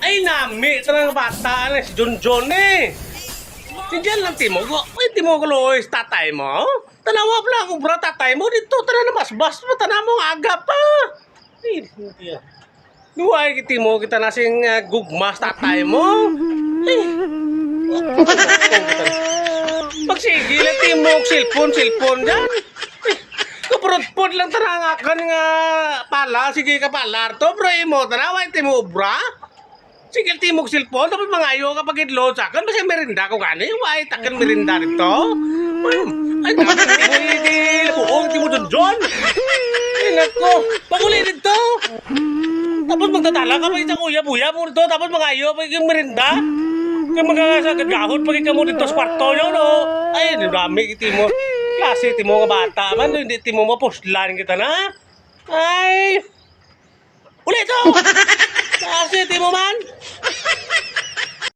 Ay, nami. Ito ng bata na si John John eh. Sindiyan lang timo ko. Ay, timo ko lois tatay mo. Tanawa pala ako bro tatay mo. Dito, tana na mas bas. Tana mo aga pa. Ay, hindi ah. Mo kita nasing uh, gugmas tatay mo. Ay. Magsigil ang timo og cellphone, cellphone dyan. Ay, Kaprot-pod lang tanangakan nga pala. Sige ka pala. To, bro, imo. Tanaway timo, bra. Sige, timog cellphone, tapos mga ayo kapag idload sa akin, basta merinda ko gani, why, takan merinda rito. Ay, mo hindi, buong, hindi mo dun. Ay, nako, paguli dito. Tapos magtatala ka pa isang uya-buya mo dito, tapos mga ayo, pag merinda. Kaya mga sa gagahot, pag ikaw mo dito sa kwarto nyo, no? Ay, dami, iti mo. Klase, iti mo nga bata, man, hindi iti mo mapuslan kita na. Ay, ulit to! Klase, iti mo man.